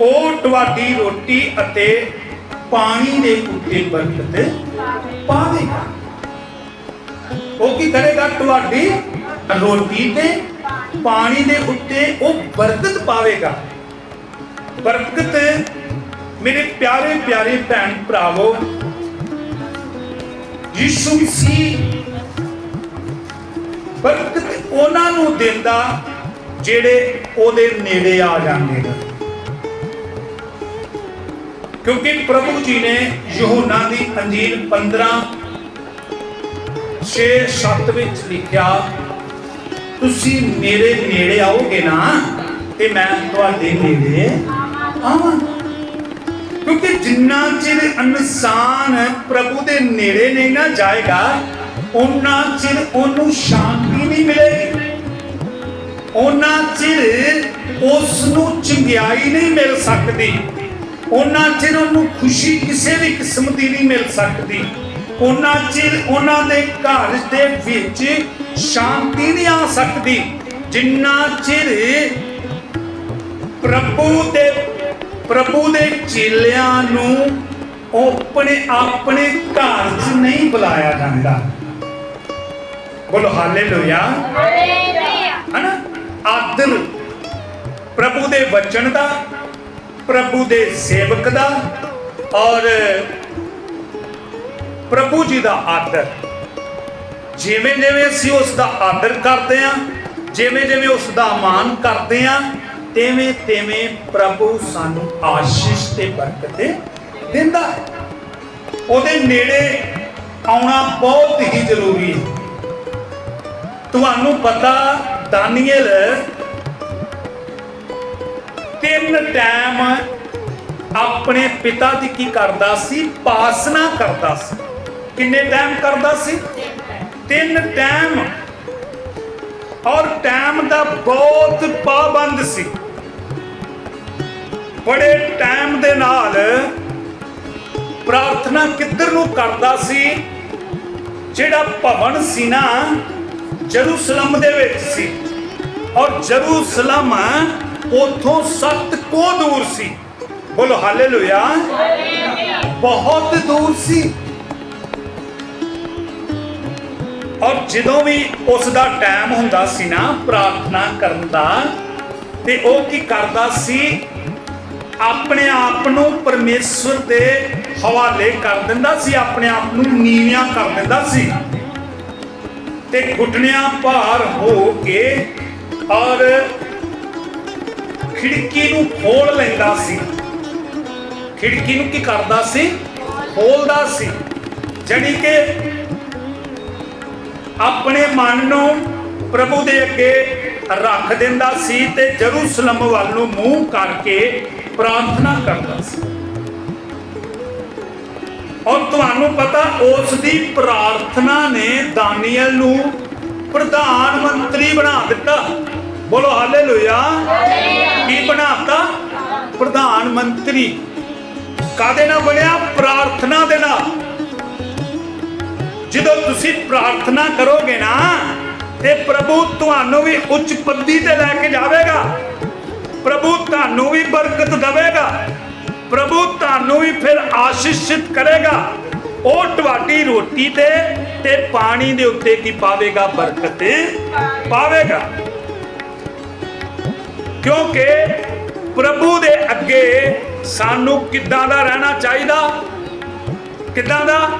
ਉਹ ਤੁਹਾਡੀ ਰੋਟੀ ਅਤੇ ਪਾਣੀ ਦੇ ਉੱਤੇ ਬਰਕਤ ਪਾਵੇਗਾ ਉਹ ਕੀ ਕਰੇਗਾ? ਤੁਹਾਡੀ ਰੋਟੀ ਤੇ ਪਾਣੀ ਦੇ ਉੱਤੇ ਉਹ ਬਰਕਤ ਪਾਵੇਗਾ। ਬਰਕਤ ਮੇਰੇ ਪਿਆਰੇ ਪਿਆਰੇ ਭੈਣ ਭਰਾਵੋ, ਯਿਸੂ ਮਸੀਹ ਬਰਕਤ ਉਹਨਾਂ ਨੂੰ ਦਿੰਦਾ ਜਿਹੜੇ ਉਹਦੇ ਨੇੜੇ ਆ ਜਾਂਦੇ ਨੇ ਕਿਉਂਕਿ ਪ੍ਰਭੂ ਜੀ ਨੇ ਯਹੋਨਾ ਦੀ ਅੰਜੀਲ 15 6 7 ਵਿੱਚ ਲਿਖਿਆ, ਤੁਸੀਂ ਮੇਰੇ ਨੇੜੇ ਆਓਗੇ ਨਾ ਤੇ ਮੈਂ ਤੁਹਾਡੇ ਨੇੜੇ ਆਵਾਂਗਾ ਕਿਉਂਕਿ ਜਿੰਨਾ ਚਿਰ ਇਨਸਾਨ ਪ੍ਰਭੂ ਦੇ ਨੇੜੇ ਨਹੀਂ ਨਾ ਜਾਏਗਾ ਉਹਨਾਂ ਚਿਰ ਉਹਨੂੰ ਸ਼ਾਂਤੀ ਨਹੀਂ ਮਿਲੇਗੀ। ਉਹਨਾਂ ਚਿਰ ਉਸ ਨੂੰ ਚੰਗਿਆਈ ਨਹੀਂ ਮਿਲ ਸਕਦੀ। ਉਹਨਾਂ ਚਿਰ ਉਹਨੂੰ ਖੁਸ਼ੀ ਕਿਸੇ ਵੀ ਕਿਸਮ ਦੀ ਨਹੀਂ ਮਿਲ ਸਕਦੀ। ਉਹਨਾਂ ਚਿਰ ਉਹਨਾਂ ਦੇ ਘਰ ਦੇ ਵਿੱਚ ਸ਼ਾਂਤੀ ਨਹੀਂ ਆ ਸਕਦੀ। ਜਿੰਨਾ ਚਿਰ ਪ੍ਰਭੂ ਦੇ ਪ੍ਰਭੂ ਦੇ ਚੇਲਿਆਂ ਨੂੰ ਆਪਣੇ ਆਪਣੇ ਘਰ 'ਚ ਨਹੀਂ ਬੁਲਾਇਆ ਜਾਂਦਾ। ਬੋਲੋ ਹਾਲੇਲੂਇਆ। ਹਨਾ? ਆਦਰ ਪ੍ਰਭੂ ਦੇ ਵਚਨ ਦਾ ਪ੍ਰਭੂ ਦੇ ਸੇਵਕ ਦਾ ਔਰ ਪ੍ਰਭੂ ਜੀ ਦਾ ਆਦਰ। ਜਿਵੇਂ ਜਿਵੇਂ ਅਸੀਂ ਉਸ ਦਾ ਆਦਰ ਕਰਦੇ ਆ ਜਿਵੇਂ ਜਿਵੇਂ ਉਸ ਦਾ ਮਾਨ ਕਰਦੇ ਆ ਤਿਵੇਂ ਤਿਵੇਂ ਪ੍ਰਭੂ ਸਾਨੂੰ ਆਸ਼ੀਸ਼ ਤੇ ਬਰਕਤ ਦਿੰਦਾ ਹੈ। ਉਹਦੇ ਨੇੜੇ ਆਉਣਾ ਬਹੁਤ ਹੀ ਜ਼ਰੂਰੀ ਹੈ। ਤੁਹਾਨੂੰ ਪਤਾ ਦਾਨੀਏਲ ਤਿੰਨ ਟਾਈਮ ਆਪਣੇ ਪਿਤਾ ਦੀ ਕੀ ਕਰਦਾ ਸੀ? ਪਾਸਨਾ ਕਰਦਾ ਸੀ। ਕਿੰਨੇ ਟਾਈਮ ਕਰਦਾ ਸੀ? ਤਿੰਨ ਟਾਈਮ। ਔਰ ਟਾਈਮ ਦਾ ਬਹੁਤ ਪਾਬੰਦ ਸੀ। ਬੜੇ ਟਾਈਮ ਦੇ ਨਾਲ ਪ੍ਰਾਰਥਨਾ ਕਿੱਧਰ ਨੂੰ ਕਰਦਾ ਸੀ? ਜਿਹੜਾ ਭਵਨ ਸੀ ਨਾ, ਜਰੂਸਲਮ ਦੇ ਵਿੱਚ ਸੀ। ਔਰ ਜਰੂਸਲਮ ਉਥੋਂ ਸੱਤ ਕੋ ਦੂਰ ਸੀ। ਬੋਲੋ ਹਾਲੇਲੂਇਆ ਬਹੁਤ ਦੂਰ ਸੀ। ਔਰ ਜਦੋਂ ਵੀ ਉਸ ਦਾ ਟਾਈਮ ਹੁੰਦਾ ਸੀ ਨਾ, ਪ੍ਰਾਰਥਨਾ ਕਰਨ ਦਾ, ਤੇ ਉਹ ਕੀ ਕਰਦਾ ਸੀ? ਆਪਣੇ ਆਪ ਨੂੰ ਪਰਮੇਸ਼ਵਰ ਦੇ ਹਵਾਲੇ ਕਰ ਦਿੰਦਾ ਸੀ, ਆਪਣੇ ਆਪ ਨੂੰ ਨੀਵਿਆਂ ਕਰ ਦਿੰਦਾ ਸੀ। ਤੇ ਘੁਟਨਿਆਂ ਭਾਰ ਹੋ ਕੇ ਔਰ ਖਿੜਕੀ ਨੂੰ ਖੋਲ ਲੈਂਦਾ ਸੀ। ਖਿੜਕੀ ਨੂੰ ਕੀ ਕਰਦਾ ਸੀ? ਖੋਲਦਾ ਸੀ। ਜਣੀ ਕਿ ਆਪਣੇ ਮਨ ਨੂੰ ਪ੍ਰਭੂ ਦੇ ਅੱਗੇ ਰੱਖ ਦਿੰਦਾ ਸੀ ਤੇ ਜਰੂਸਲਮ ਵੱਲ ਨੂੰ ਮੂੰਹ ਕਰਕੇ ਪ੍ਰਾਰਥਨਾ ਕਰਦਾ ਸੀ। ਔਰ ਤੁਹਾਨੂੰ ਪਤਾ, ਉਸ ਦੀ ਪ੍ਰਾਰਥਨਾ ਨੇ ਦਾਨੀਅਲ ਨੂੰ ਪ੍ਰਧਾਨ ਮੰਤਰੀ ਬਣਾ ਦਿੱਤਾ। ਬੋਲੋ ਹਾਲੇਲੂਇਆ। ਕੀ ਬਣਾਤਾ? ਪ੍ਰਧਾਨ ਮੰਤਰੀ। ਕਾਦੇ ਨਾਲ ਬਣਿਆ? ਪ੍ਰਾਰਥਨਾ ਦੇ ਨਾਲ। ਜਦੋਂ ਤੁਸੀਂ ਪ੍ਰਾਰਥਨਾ ਕਰੋਗੇ ਨਾ, ਤੇ ਪ੍ਰਭੂ ਤੁਹਾਨੂੰ ਵੀ ਉੱਚ ਪੱਦੀ ਤੇ ਲੈ ਕੇ ਜਾਵੇਗਾ। ਪ੍ਰਭੂ ਤੁਹਾਨੂੰ ਵੀ ਬਰਕਤ ਦੇਵੇਗਾ। ਪ੍ਰਭੂ ਤੁਹਾਨੂੰ ਵੀ ਫਿਰ ਆਸ਼ੀਸ਼ਿਤ ਕਰੇਗਾ। ਉਹ ਤੁਹਾਡੀ ਰੋਟੀ ਤੇ ਤੇ ਪਾਣੀ ਦੇ ਉੱਤੇ ਕੀ ਪਾਵੇਗਾ? ਬਰਕਤ ਪਾਵੇਗਾ। ਕਿਉਂਕਿ ਪ੍ਰਭੂ ਦੇ ਅੱਗੇ ਸਾਨੂੰ ਕਿੱਦਾਂ ਦਾ ਰਹਿਣਾ ਚਾਹੀਦਾ? ਕਿੱਦਾਂ ਦਾ?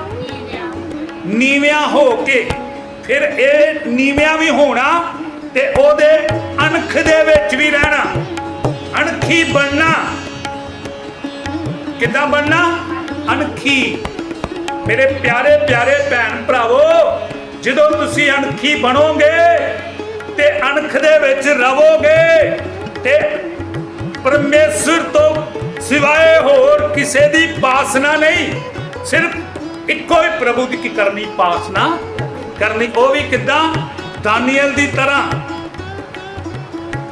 ਨੀਵਿਆਂ ਹੋ ਕੇ। ਫਿਰ ਇਹ ਨੀਵਿਆਂ ਵੀ ਹੋਣਾ ਤੇ ਉਹਦੇ ਅਣਖ ਦੇ ਵਿੱਚ ਵੀ ਰਹਿਣਾ। ਅਣਖੀ ਬਣਨਾ। ਕਿੱਦਾਂ ਬਣਨਾ? ਅਣਖੀ। ਮੇਰੇ ਪਿਆਰੇ ਪਿਆਰੇ ਭੈਣ ਭਰਾਵੋ, ਜਦੋਂ ਤੁਸੀਂ ਅਣਖੀ ਬਣੋਗੇ ਤੇ ਅਣਖ ਦੇ ਵਿੱਚ ਰਵੋਗੇ ਤੇ ਪਰਮੇਸ਼ਰ ਤੋਂ ਸਿਵਾਏ ਹੋਰ ਕਿਸੇ ਦੀ ਪਾਸਨਾ ਨਹੀਂ। ਸਿਰਫ ਇੱਕੋ ਹੀ ਪ੍ਰਭੂ ਦੀ ਕਰਨੀ ਪਾਸਨਾ? ਕਰਨੀ ਉਹ ਵੀ ਕਿੱਦਾਂ? ਦਾਨੀਅਲ ਦੀ ਤਰ੍ਹਾਂ,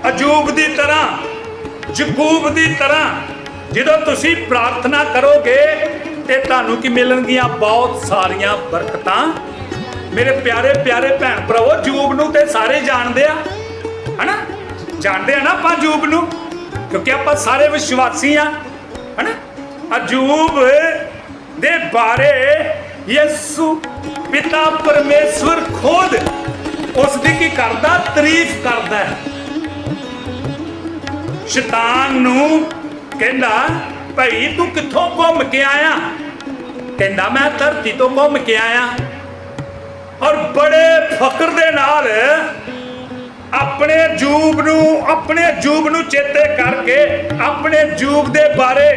ਅਜੂਬ ਦੀ ਤਰ੍ਹਾਂ ਜਕੂਬ ਦੀ ਤਰ੍ਹਾਂ। ਜਦੋਂ ਤੁਸੀਂ ਪ੍ਰਾਰਥਨਾ ਕਰੋਗੇ ਤੇ ਤੁਹਾਨੂੰ ਕੀ ਮਿਲਣਗੀਆਂ? ਬਹੁਤ ਸਾਰੀਆਂ ਬਰਕਤਾਂ। ਮੇਰੇ ਪਿਆਰੇ ਪਿਆਰੇ ਭੈਣ ਭਰਾਵੋ ਜੂਬ ਨੂੰ ਤੇ ਸਾਰੇ ਜਾਣਦੇ ਆ, ਹਨਾ? ਜਾਣਦੇ ਆ ਨਾ ਆਪਾਂ ਜੂਬ ਨੂੰ? ਕਿਉਂਕਿ ਆਪਾਂ ਸਾਰੇ ਵਿਸ਼ਵਾਸੀ ਆ, ਹਨਾ? ਅਜੂਬ ਦੇ ਬਾਰੇ ਯਿਸੂ ਪਿਤਾ ਪਰਮੇਸ਼ਵਰ ਖੁਦ ਉਸ ਦੀ ਕੀ ਕਰਦਾ, ਤਾਰੀਫ ਕਰਦਾ ਹੈ। ਸ਼ੈਤਾਨ ਨੂੰ ਕਹਿੰਦਾ, ਭਾਈ ਤੂੰ ਕਿੱਥੋਂ ਘੁੰਮ ਕੇ ਆਇਆ? ਕਹਿੰਦਾ, ਮੈਂ ਧਰਤੀ ਤੋਂ ਘੁੰਮ ਕੇ ਆਇਆ। ਔਰ ਬੜੇ ਫਕਰ ਦੇ ਨਾਲ ਆਪਣੇ ਜੂਬ ਨੂੰ ਆਪਣੇ ਜੂਬ ਨੂੰ ਚੇਤੇ ਕਰਕੇ ਆਪਣੇ ਜੂਬ ਦੇ ਬਾਰੇ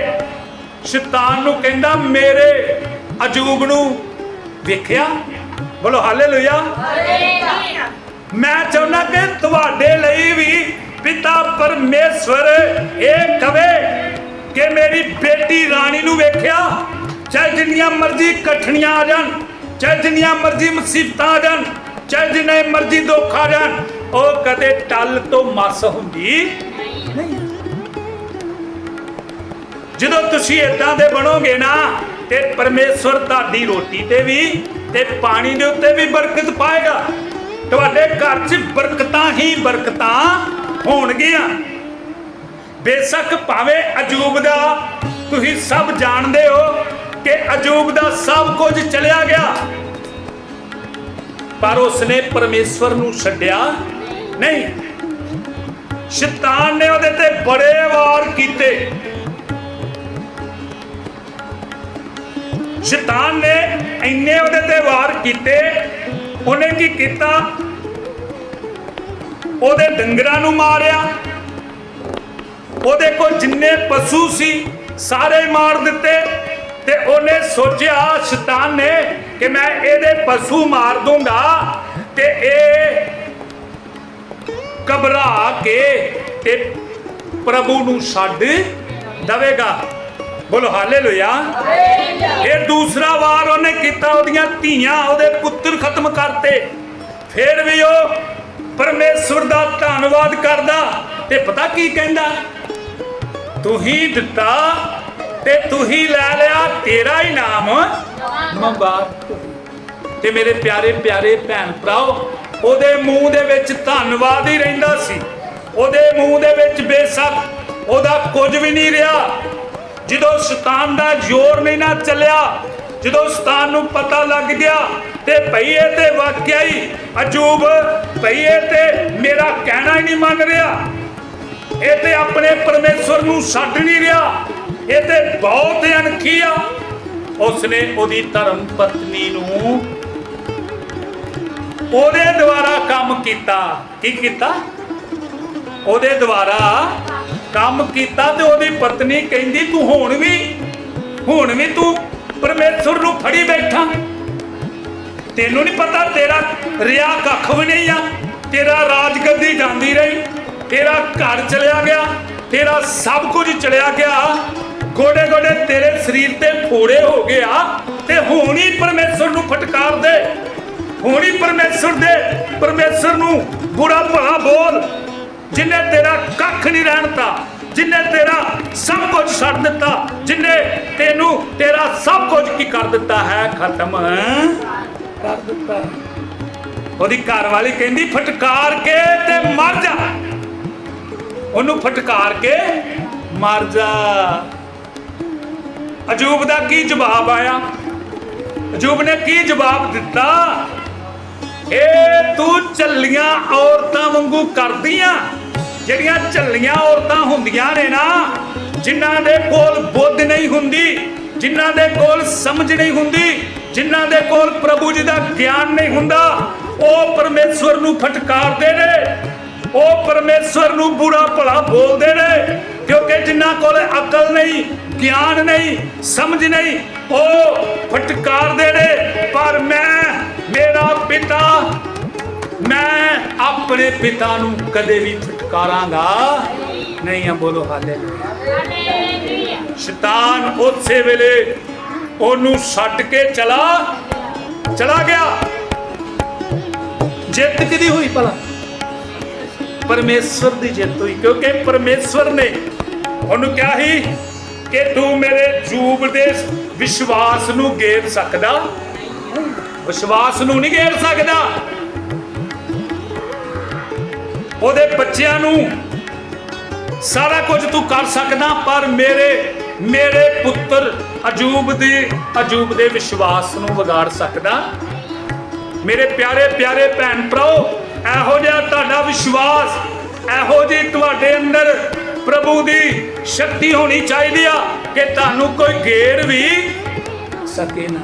ਸ਼ੈਤਾਨ ਨੂੰ ਕਹਿੰਦਾ ਮੇਰੇ ਅਜੂਬ ਨੂੰ ਵੇਖਿਆ? ਬੋਲੋ ਹਾਲੇਲੂਇਆ। ਮੈਂ ਚਾਹੁੰਦਾ ਕਿ ਤੁਹਾਡੇ ਲਈ ਵੀ ਪਿਤਾ ਪਰਮੇਸ਼ਵਰ ਇਹ ਕਵੇ ਕਿ ਮੇਰੀ ਬੇਟੀ ਰਾਣੀ ਨੂੰ ਵੇਖਿਆ? ਚਾਹੇ ਜਿੰਨੀਆਂ ਮਰਜ਼ੀ ਕਠਣੀਆਂ ਆ ਜਾਣ ਚਾਹੇ ਜਿੰਨੀਆਂ ਮਰਜ਼ੀ ਮੁਸੀਬਤਾਂ ਆ ਜਾਣ ਚਾਹੇ ਜਿੰਨੇ ਮਰਜ਼ੀ ਦੁੱਖ ਆ ਜਾਣ ਉਹ ਕਦੇ ਟਲ ਤੋਂ ਮਸ ਹੁੰਦੀ? ਨਹੀਂ। ਜਦੋਂ ਤੁਸੀਂ ਇਦਾਂ ਦੇ ਬਣੋਗੇ ਨਾ ਤੇ ਪਰਮੇਸ਼ਵਰ ਤੁਹਾਡੀ ਰੋਟੀ ਤੇ ਵੀ ਤੇ ਪਾਣੀ ਦੇ ਉੱਤੇ ਵੀ ਬਰਕਤ ਪਾਏਗਾ। ਤੁਹਾਡੇ ਘਰ 'ਚ ਬਰਕਤਾਂ ਹੀ ਬਰਕਤਾਂ ਹੋਣਗੀਆਂ। ਬੇਸ਼ੱਕ ਭਾਵੇਂ ਅਜੂਬ ਦਾ ਤੁਸੀਂ ਸਭ ਜਾਣਦੇ ਹੋ ਕਿ ਅਜੂਬ ਦਾ ਸਭ ਕੁਝ ਚਲਿਆ ਗਿਆ। ਪਰ ਉਸਨੇ ਪਰਮੇਸ਼ਵਰ ਨੂੰ ਛੱਡਿਆ। ਨਹੀਂ। ਸ਼ੈਤਾਨ ਨੇ ਉਹਦੇ ਤੇ ਬੜੇ ਵਾਰ ਕੀਤੇ। ਸ਼ੈਤਾਨ ਨੇ ਇੰਨੇ ਉਹਦੇ ਤੇ ਵਾਰ ਕੀਤੇ, ਉਹਨੇ ਕੀ ਕੀਤਾ? ਉਹਦੇ ਡੰਗਰਾਂ ਨੂੰ ਮਾਰਿਆ। ਉਹਦੇ ਕੋਲ ਜਿੰਨੇ ਪਸ਼ੂ ਸੀ, ਸਾਰੇ ਮਾਰ ਦਿੱਤੇ। ਤੇ ਉਹਨੇ ਸੋਚਿਆ, ਸ਼ੈਤਾਨ ਨੇ ਕਿ ਮੈਂ ਇਹਦੇ ਪਸ਼ੂ ਮਾਰ ਦੂੰਗਾ ਤੇ ਇਹ ਘਬਰਾ ਕੇ ਤੇ ਪ੍ਰਭੂ ਨੂੰ ਛੱਡ ਦਵੇਗਾ। ਬੋਲੋ ਹਾਲੇਲੂਇਆ। ਇਹ ਦੂਸਰਾ ਵਾਰ ਉਹਨੇ ਕੀਤਾ ਉਹਦੀਆਂ ਧੀਆਂ ਉਹਦੇ ਪੁੱਤਰ ਖਤਮ ਕਰਤੇ। ਫਿਰ ਵੀ ਉਹ ਪਰਮੇਸ਼ਵਰ ਦਾ ਧੰਨਵਾਦ ਕਰਦਾ ਤੇ ਪਤਾ ਕੀ ਕਹਿੰਦਾ? ਤੂੰ ਹੀ ਦਿੱਤਾ ਤੇ ਤੂੰ ਹੀ ਲੈ ਲਿਆ ਤੇਰਾ ਹੀ ਨਾਮ ਮੁਬਾਰਕ ਤੇ ਮੇਰੇ ਪਿਆਰੇ ਪਿਆਰੇ ਭੈਣ ਭਰਾਓ ਉਹਦੇ ਮੂੰਹ ਦੇ ਵਿੱਚ ਧੰਨਵਾਦ ਹੀ ਰਹਿੰਦਾ ਸੀ। ਉਹਦੇ ਮੂੰਹ ਦੇ ਵਿੱਚ ਬੇਸਕ ਉਹਦਾ ਕੁਝ ਵੀ ਨਹੀਂ ਰਿਹਾ। ਜਦੋਂ ਸ਼ੈਤਾਨ ਦਾ ਜ਼ੋਰ ਨਹੀਂ ਨਾ ਚੱਲਿਆ, ਜਦੋਂ ਸ਼ੈਤਾਨ ਨੂੰ ਪਤਾ ਲੱਗ ਗਿਆ ਤੇ ਭਈ ਤੇ ਵਾਕਿਆ ਹੀ ਅਜੂਬ ਭਈ ਇਹ ਤੇ ਮੇਰਾ ਕਹਿਣਾ ਹੀ ਨਹੀਂ ਮੰਨ ਰਿਹਾ। ਇਹ ਤੇ ਆਪਣੇ ਪਰਮੇਸ਼ਵਰ ਨੂੰ ਛੱਡ ਨਹੀਂ ਰਿਹਾ। ਇਹ ਤੇ ਬਹੁਤ ਅਣਖੀ ਆ। ਉਸਨੇ ਉਹਦੀ ਧਰਮ ਪਤਨੀ ਨੂੰ ਉਹਦੇ ਦੁਆਰਾ ਕੰਮ ਕੀਤਾ। ਕੀ ਕੀਤਾ? ਉਹਦੇ ਦੁਆਰਾ ਕੰਮ ਕੀਤਾ ਤੇ ਉਹਦੀ ਪਤਨੀ ਕਹਿੰਦੀ, ਤੂੰ ਹੁਣ ਵੀ ਹੁਣ ਵੀ ਤੂੰ ਪਰਮੇਸ਼ਵਰ ਨੂੰ ਫੜੀ ਬੈਠਾ। ਤੈਨੂੰ ਨਹੀਂ ਪਤਾ ਤੇਰਾ ਰਿਆ ਕੱਖ ਵੀ ਨਹੀਂ ਆ। ਤੇਰਾ ਰਾਜਗੱਦੀ ਜਾਂਦੀ ਰਹੀ। ਤੇਰਾ ਘਰ ਚਲਿਆ ਗਿਆ। ਤੇਰਾ ਸਭ ਕੁਝ ਚਲਿਆ ਗਿਆ। ਗੋਡੇ ਗੋਡੇ ਤੇਰੇ ਸਰੀਰ ਤੇ ਫੋੜੇ ਹੋ ਗਿਆ ਤੇ ਹੁਣ ਹੀ ਪਰਮੇਸ਼ਵਰ ਨੂੰ ਫਟਕਾਰ ਦੇ। ਹੁਣ ਹੀ ਦੇ ਪਰਮੇਸ਼ਵਰ ਨੂੰ ਬੁਰਾ ਭਲਾ ਬੋਲ। ਜਿਨੇ ਤੇਰਾ ਕੱਖ ਨਹੀਂ ਰਹਿਣਤਾ, ਜਿਨੇ ਤੇਰਾ ਸਭ ਕੁਝ ਛੱਡ ਦਿੱਤਾ, ਜਿਨੇ ਤੈਨੂੰ ਤੇਰਾ ਸਭ ਕੁਝ ਕੀ ਕਰ ਦਿੱਤਾ ਹੈ, ਖਤਮ। ਕਰ ਦਿੱਤਾ। ਉਹਦੀ ਘਰ ਵਾਲੀ ਕਹਿੰਦੀ, ਫਟਕਾਰ ਕੇ ਤੇ ਮਰ ਜਾ। ਉਹਨੂੰ ਫਟਕਾਰ ਕੇ ਮਰ ਜਾ। ਅਜੂਬ ਦਾ ਕੀ ਜਵਾਬ ਆਇਆ? ਅਜੂਬ ਨੇ ਕੀ ਜਵਾਬ ਦਿੱਤਾ? ਇਹ ਤੂੰ ਚੱਲੀਆਂ ਔਰਤਾਂ ਵਾਂਗੂ ਕਰਦੀਆਂ। ਜਿਹੜੀਆਂ ਝੱਲੀਆਂ ਔਰਤਾਂ ਹੁੰਦੀਆਂ ਨੇ ਨਾ, ਜਿਨ੍ਹਾਂ ਦੇ ਕੋਲ ਬੁੱਧ ਨਹੀਂ ਹੁੰਦੀ, ਜਿਨ੍ਹਾਂ ਦੇ ਕੋਲ ਸਮਝ ਨਹੀਂ ਹੁੰਦੀ, ਜਿਨ੍ਹਾਂ ਦੇ ਕੋਲ ਪ੍ਰਭੂ ਜੀ ਦਾ ਗਿਆਨ ਨਹੀਂ ਹੁੰਦਾ, ਉਹ ਪਰਮੇਸ਼ਵਰ ਨੂੰ ਫਟਕਾਰਦੇ ਨੇ। ਉਹ ਪਰਮੇਸ਼ਵਰ ਨੂੰ ਬੁਰਾ ਭਲਾ ਬੋਲਦੇ ਨੇ, ਕਿਉਂਕਿ ਜਿਨ੍ਹਾਂ ਕੋਲ ਅਕਲ ਨਹੀਂ, ਗਿਆਨ ਨਹੀਂ, ਸਮਝ ਨਹੀਂ, ਉਹ ਫਟਕਾਰਦੇ ਨੇ। ਪਰ ਮੈਂ ਆਪਣੇ ਪਿਤਾ ਨੂੰ ਕਦੇ ਵੀ ਫਟਕਾਰਾਂਗਾ ਨਹੀਂ ਆ, ਬੋਲੋ ਹਾਲੇ ਸ਼ੈਤਾਨ ਉਸੇ ਵੇਲੇ ਉਹਨੂੰ ਛੱਡ ਕੇ ਚਲਾ ਚਲਾ ਗਿਆ। ਜਿੱਤ ਕਿਦੀ ਹੋਈ ਭਲਾ? ਪਰਮੇਸ਼ਵਰ ਦੀ ਜਿੱਤ ਹੋਈ, ਕਿਉਂਕਿ ਪਰਮੇਸ਼ਵਰ ਨੇ ਉਹਨੂੰ ਕਿਹਾ ਸੀ ਕਿ ਤੂੰ ਮੇਰੇ ਜੂਬ ਦੇ ਵਿਸ਼ਵਾਸ ਨੂੰ ਗੇਰ ਸਕਦਾ। ਵਿਸ਼ਵਾਸ ਨੂੰ ਨਹੀਂ ਗੇਰ ਸਕਦਾ। ਉਹਦੇ ਬੱਚਿਆਂ ਨੂੰ ਸਾਰਾ ਕੁਝ ਤੂੰ ਕਰ ਸਕਦਾ, ਪਰ ਮੇਰੇ ਮੇਰੇ ਪੁੱਤਰ ਅਜੂਬ ਦੀ, ਅਜੂਬ ਦੇ ਵਿਸ਼ਵਾਸ ਨੂੰ ਵਿਗਾੜ ਸਕਦਾ। ਮੇਰੇ ਪਿਆਰੇ ਪਿਆਰੇ ਭੈਣ ਭਰਾਓ, ਇਹੋ ਜਿਹਾ ਤੁਹਾਡਾ ਵਿਸ਼ਵਾਸ, ਇਹੋ ਜਿਹੀ ਤੁਹਾਡੇ ਅੰਦਰ ਪ੍ਰਭੂ ਦੀ ਸ਼ਕਤੀ ਹੋਣੀ ਚਾਹੀਦੀ ਆ ਕਿ ਤੁਹਾਨੂੰ ਕੋਈ ਗੇੜ ਵੀ ਸਕੇ ਨਾ।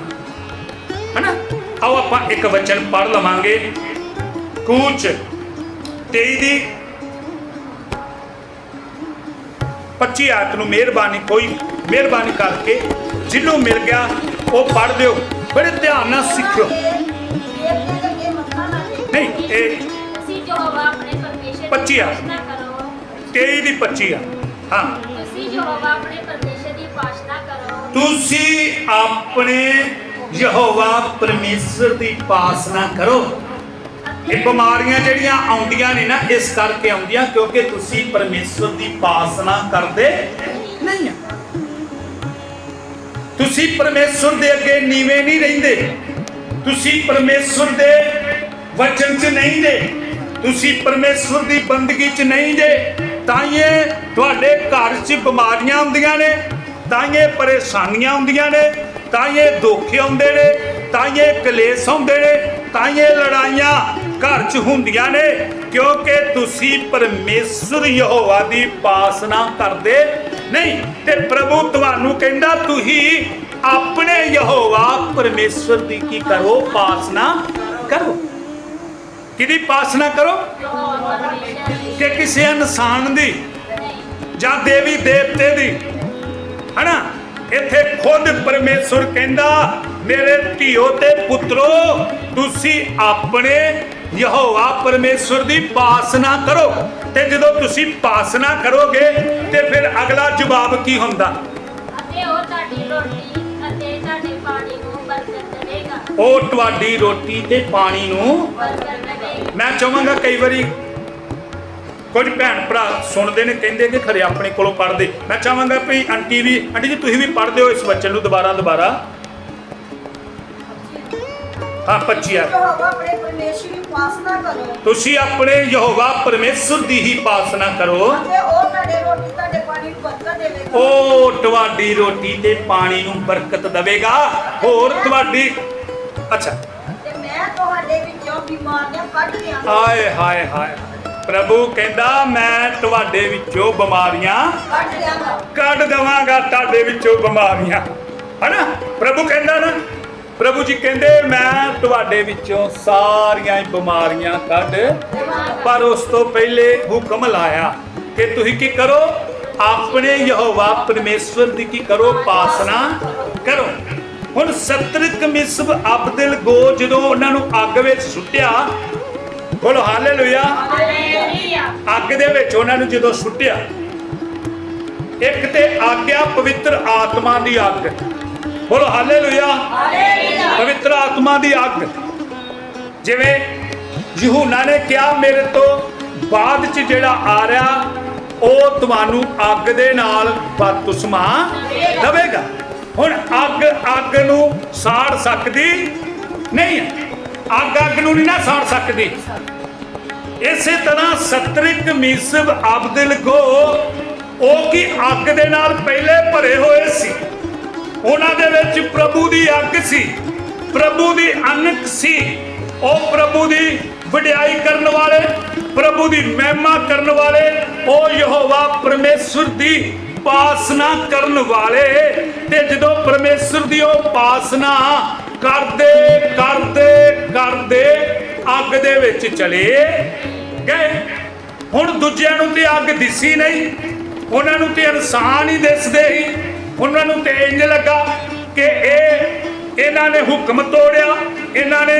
ਹਨਾ? ਆਓ ਆਪਾਂ ਇੱਕ ਵਚਨ ਪੜ੍ਹ ਲਵਾਂਗੇ। ਕੂਚ 23 ਦੀ 25 ਆਇਤ ਨੂੰ ਮਿਹਰਬਾਨੀ ਕੋਈ ਮਿਹਰਬਾਨੀ ਕਰਕੇ ਜਿਹਨੂੰ ਮਿਲ ਗਿਆ ਉਹ ਪੜ੍ਹ ਦਿਓ ਬੜੇ ਧਿਆਨ ਨਾਲ ਸਿੱਖਿਓ। ਨਹੀਂ ਇਹ ਤੁਸੀਂ ਯਹੋਵਾ ਆਪਣੇ ਪਰਮੇਸ਼ਰ ਪੱਚੀ ਆ। ਉਪਾਸਨਾ ਕਰੋ। 23 ਦੀ 25 ਆ ਹਾਂ। ਤੁਸੀਂ ਯਹੋਵਾ ਆਪਣੇ ਪਰਮੇਸ਼ਰ ਦੀ ਉਪਾਸਨਾ ਕਰੋ। ਤੁਸੀਂ ਆਪਣੇ ਯਹੋਵਾ ਪਰਮੇਸ਼ਰ ਦੀ ਉਪਾਸਨਾ ਕਰੋ। ਇਹ ਬਿਮਾਰੀਆਂ ਜਿਹੜੀਆਂ ਆਉਂਦੀਆਂ ਨੇ ਨਾ, ਇਸ ਕਰਕੇ ਆਉਂਦੀਆਂ, ਕਿਉਂਕਿ ਤੁਸੀਂ ਪਰਮੇਸ਼ਰ ਦੀ ਉਪਾਸਨਾ ਕਰਦੇ ਨਹੀਂ ਆ। ਤੁਸੀਂ ਪਰਮੇਸ਼ਰ ਦੇ ਅੱਗੇ ਨੀਵੇਂ ਨਹੀਂ ਰਹਿੰਦੇ। ਤੁਸੀਂ ਪਰਮੇਸ਼ਰ ਦੇ ਵਚਨ 'ਚ ਨਹੀਂ ਦੇ ਤੁਸੀਂ ਪਰਮੇਸ਼ਰ ਦੀ ਬੰਦਗੀ 'ਚ ਨਹੀਂ ਜੇ। ਤਾਂ ਇਹ ਤੁਹਾਡੇ ਘਰ 'ਚ ਬਿਮਾਰੀਆਂ ਆਉਂਦੀਆਂ ਨੇ ਤਾਂ ਇਹ ਪਰੇਸ਼ਾਨੀਆਂ ਆਉਂਦੀਆਂ ਨੇ ਤਾਂ ਇਹ ਦੁੱਖ ਆਉਂਦੇ ਨੇ ਤਾਂ ਇਹ ਕਲੇਸ਼ ਆਉਂਦੇ ਨੇ ਤਾਂ ਇਹ ਲੜਾਈਆਂ ਘਰ 'ਚ ਹੁੰਦੀਆਂ ਨੇ, ਕਿਉਂਕਿ ਤੁਸੀਂ ਪਰਮੇਸ਼ਰ ਯਹੋਵਾ ਦੀ ਉਪਾਸਨਾ ਕਰਦੇ ਨਹੀਂ। ਤੇ ਪ੍ਰਭੂ ਤੁਹਾਨੂੰ ਕਹਿੰਦਾ, ਤੁਸੀਂ ਆਪਣੇ ਯਹੋਵਾ ਪਰਮੇਸ਼ਰ ਦੀ ਕੀ ਕਰੋ? ਉਪਾਸਨਾ ਕਰੋ। ਕਿਹਦੀ ਉਪਾਸਨਾ ਕਰੋ? ਕਿ ਕਿਸੇ ਇਨਸਾਨ ਦੀ ਜਾਂ ਦੇਵੀ ਦੇਵਤੇ ਦੀ। ਹਨਾ? ਇੱਥੇ ਖੁਦ ਪਰਮੇਸ਼ਰ ਕਹਿੰਦਾ, ਮੇਰੇ ਧੀਓ ਤੇ ਪੁੱਤਰੋ, ਤੁਸੀਂ ਆਪਣੇ ਯਹੋਵਾ ਪਰਮੇਸ਼ਰ ਦੀ ਉਪਾਸਨਾ ਕਰੋ। ਤੇ ਜਦੋਂ ਤੁਸੀਂ ਉਪਾਸਨਾ ਕਰੋਗੇ ਤੇ ਫਿਰ ਅਗਲਾ ਜਵਾਬ ਕੀ ਹੁੰਦਾ? ਅਤੇ ਉਹ ਤੁਹਾਡੀ ਰੋਟੀ ਅਤੇ ਤੁਹਾਡੇ ਪਾਣੀ ਨੂੰ ਬਰਕਤ ਦੇਵੇਗਾ। ਉਹ ਤੁਹਾਡੀ ਰੋਟੀ ਤੇ ਪਾਣੀ ਨੂੰ ਮੈਂ ਚਾਹਾਂਗਾ ਕਈ ਵਾਰੀ ਕੁਝ ਭੈਣ ਭਰਾ ਸੁਣਦੇ ਨੇ ਕਹਿੰਦੇ ਕਿ ਖਰੇ ਆਪਣੇ ਕੋਲੋਂ ਪੜ੍ਹਦੇ। ਮੈਂ ਚਾਹਾਂਗਾ ਵੀ ਆਂਟੀ ਵੀ ਆਂਟੀ ਜੀ ਤੁਸੀਂ ਵੀ ਪੜ੍ਹਦੇ ਹੋ ਇਸ ਬੱਚੇ ਨੂੰ ਦੁਬਾਰਾ ਦੁਬਾਰਾ ਹਾਂ 25 ਆ। ਉਪਾਸਨਾ ਕਰੋ ਤੁਸੀਂ ਆਪਣੇ ਯਹੋਵਾ ਪਰਮੇਸ਼ਰ ਦੀ ਹੀ ਉਪਾਸਨਾ ਕਰੋ। ਅਤੇ ਉਹ ਤੁਹਾਡੇ ਰੋਟੀ ਤੁਹਾਡੇ ਪਾਣੀ ਨੂੰ ਬਰਕਤ ਦੇਵੇਗਾ। ਉਹ ਤੁਹਾਡੀ ਰੋਟੀ ਤੇ ਪਾਣੀ ਨੂੰ ਬਰਕਤ ਦੇਵੇਗਾ। ਹੋਰ ਤੁਹਾਡੀ ਅੱਛਾ। ਤੇ ਮੈਂ ਤੁਹਾਡੇ ਵਿੱਚੋਂ ਬਿਮਾਰੀਆਂ ਕੱਢ ਦਿਆਂਗਾ ਹਾਏ ਹਾਏ ਹਾਏ। ਪ੍ਰਭੂ ਕਹਿੰਦਾ ਮੈਂ ਤੁਹਾਡੇ ਵਿੱਚੋਂ ਬਿਮਾਰੀਆਂ ਕੱਢ ਦਿਆਂਗਾ। ਕੱਢ ਦਵਾਂਗਾ ਤੁਹਾਡੇ ਵਿੱਚੋਂ ਬਿਮਾਰੀਆਂ। ਹਨਾ? ਪ੍ਰਭੂ ਕਹਿੰਦਾ ਨਾ ਪ੍ਰਭੂ ਜੀ ਕਹਿੰਦੇ, ਮੈਂ ਤੁਹਾਡੇ ਵਿੱਚੋਂ ਸਾਰੀਆਂ ਹੀ ਬਿਮਾਰੀਆਂ ਕੱਢ, ਪਰ ਉਸ ਤੋਂ ਪਹਿਲੇ ਹੁਕਮ ਲਾਇਆ ਕਿ ਤੁਸੀਂ ਕੀ ਕਰੋ? ਆਪਣੇ ਯਹੋਵਾ ਪਰਮੇਸ਼ਵਰ ਦੀ ਕੀ ਕਰੋ? ਉਪਾਸਨਾ ਕਰੋ। ਹੁਣ ਸਤਰਕ ਮਿਸਬ ਅਬਦਲ ਗੋ ਜਦੋਂ ਉਹਨਾਂ ਨੂੰ ਅੱਗ ਵਿੱਚ ਸੁੱਟਿਆ, ਬੋਲੋ ਹਾਲੇਲੂਇਆ। ਅੱਗ ਦੇ ਵਿੱਚ ਉਹਨਾਂ ਨੂੰ ਜਦੋਂ ਸੁੱਟਿਆ, ਇੱਕ ਤੇ ਆਗਿਆ ਪਵਿੱਤਰ ਆਤਮਾ ਦੀ ਅੱਗ ਬੋਲੋ ਹਾਲੇਲੂਇਆ। ਪਵਿੱਤਰ ਆਤਮਾ ਦੀ ਅੱਗ। ਜਿਵੇਂ ਯਹੂਨਾ ਨੇ ਕਿਹਾ ਮੇਰੇ ਤੋਂ ਬਾਅਦ ਚ ਜਿਹੜਾ ਆ ਰਿਹਾ ਉਹ ਤੁਹਾਨੂੰ ਅੱਗ ਦੇ ਨਾਲ ਬਪਤਿਸਮਾ ਦੇਵੇਗਾ। ਹੁਣ ਅੱਗ ਅੱਗ ਨੂੰ ਸਾੜ ਸਕਦੀ ਨਹੀਂ ਹੈ। ਅੱਗ ਅੱਗ ਨੂੰ ਨਹੀਂ ਨਾ ਸਾੜ ਸਕਦੀ। ਇਸੇ ਤਰ੍ਹਾਂ ਸਤਰਿਕ ਮਿਸਬ ਅਬਦਲ ਗੋ ਉਹ ਕੀ ਅੱਗ ਦੇ ਨਾਲ ਪਹਿਲੇ ਭਰੇ ਹੋਏ ਸੀ? ਉਹਨਾਂ ਦੇ ਵਿੱਚ ਪ੍ਰਭੂ ਦੀ ਅੱਗ ਸੀ। ਪ੍ਰਭੂ ਦੀ ਅਨਕ ਸੀ। ਉਹ ਪ੍ਰਭੂ ਦੀ ਵਡਿਆਈ ਕਰਨ ਵਾਲੇ, ਪ੍ਰਭੂ ਦੀ ਮਹਿਮਾ ਕਰਨ ਵਾਲੇ, ਉਹ ਯਹੋਵਾ ਪਰਮੇਸ਼ਰ ਦੀ ਪਾਸਨਾ ਕਰਨ ਵਾਲੇ। ਤੇ ਜਦੋਂ ਪਰਮੇਸ਼ਰ ਦੀ ਉਹ ਪਾਸਨਾ ਕਰਦੇ ਕਰਦੇ ਕਰਦੇ ਅੱਗ ਦੇ ਵਿੱਚ ਚਲੇ ਗਏ। ਹੁਣ ਦੂਜਿਆਂ ਨੂੰ ਤੇ ਅੱਗ ਦਿਸੀ ਨਹੀਂ। ਉਹਨਾਂ ਨੂੰ ਤੇ ਇਨਸਾਨ ਹੀ ਦਿਸਦੇ ਸੀ। ਉਹਨਾਂ ਨੂੰ ਤੇ ਇੰਜ ਲੱਗਾ ਕਿ ਇਹ ਇਹਨਾਂ ਨੇ ਹੁਕਮ ਤੋੜਿਆ ਇਹਨਾਂ ਨੇ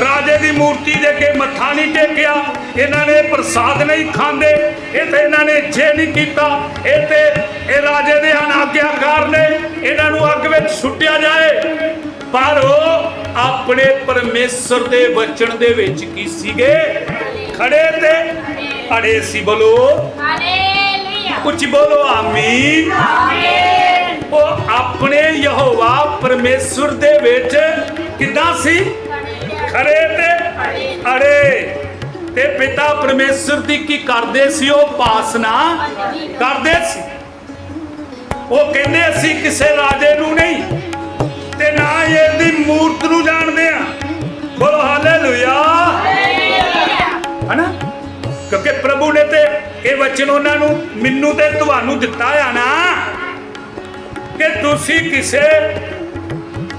ਰਾਜੇ ਦੀ ਮੂਰਤੀ ਦੇ ਅੱਗੇ ਮੱਥਾ ਨਹੀਂ ਟੇਕਿਆ ਇਹਨਾਂ ਨੇ ਪ੍ਰਸਾਦ ਨਹੀਂ ਖਾਂਦੇ ਇਹ ਤੇ ਇਹਨਾਂ ਨੇ ਜੇ ਨਹੀਂ ਕੀਤਾ ਇਹ ਤੇ ਇਹ ਰਾਜੇ ਦੇ ਅਨਾਗਿਆਕਾਰ ਨੇ ਇਹਨਾਂ ਨੂੰ ਅੱਗ ਵਿੱਚ ਸੁੱਟਿਆ ਜਾਏ। ਪਰ ਉਹ ਆਪਣੇ ਪਰਮੇਸ਼ਰ ਦੇ ਵਚਨ ਦੇ ਵਿੱਚ ਕੀ ਸੀਗੇ? ਖੜੇ ਤੇ ਅੜੇ ਸੀ ਬੋਲੋ। ਹਾਲੇਲੂਇਆ ਉੱਚੀ ਬੋਲੋ ਆਮੀਨ। ਆਮੀਨ ਉਹ ਆਪਣੇ ਯਹੋਵਾ ਪਰਮੇਸ਼ਰ ਦੇ ਵਿੱਚ ਕਿੱਦਾਂ ਸੀ? ਖੜੇ ਤੇ ਅੜੇ। ਤੇ ਪਿਤਾ ਪਰਮੇਸ਼ਰ ਦੀ ਕੀ ਕਰਦੇ ਸੀ? ਉਹ ਉਪਾਸਨਾ ਕਰਦੇ ਸੀ। ਉਹ ਕਹਿੰਦੇ ਅਸੀਂ ਕਿਸੇ ਰਾਜੇ ਨੂੰ ਨਹੀਂ ਤੇ ਨਾ ਇਹਦੀ ਮੂਰਤ ਨੂੰ ਜਾਣਦੇ ਆ ਬੋਲੋ ਹਾਲੇਲੂਇਆ। ਹਨਾ? ਕਿਉਂਕਿ ਪ੍ਰਭੂ ਨੇ ਤੇ ਇਹ ਵਚਨ ਉਹਨਾਂ ਨੂੰ, ਮੈਨੂੰ ਤੇ ਤੁਹਾਨੂੰ ਦਿੱਤਾ ਆ ਨਾ। ਕਿ ਤੁਸੀਂ ਕਿਸੇ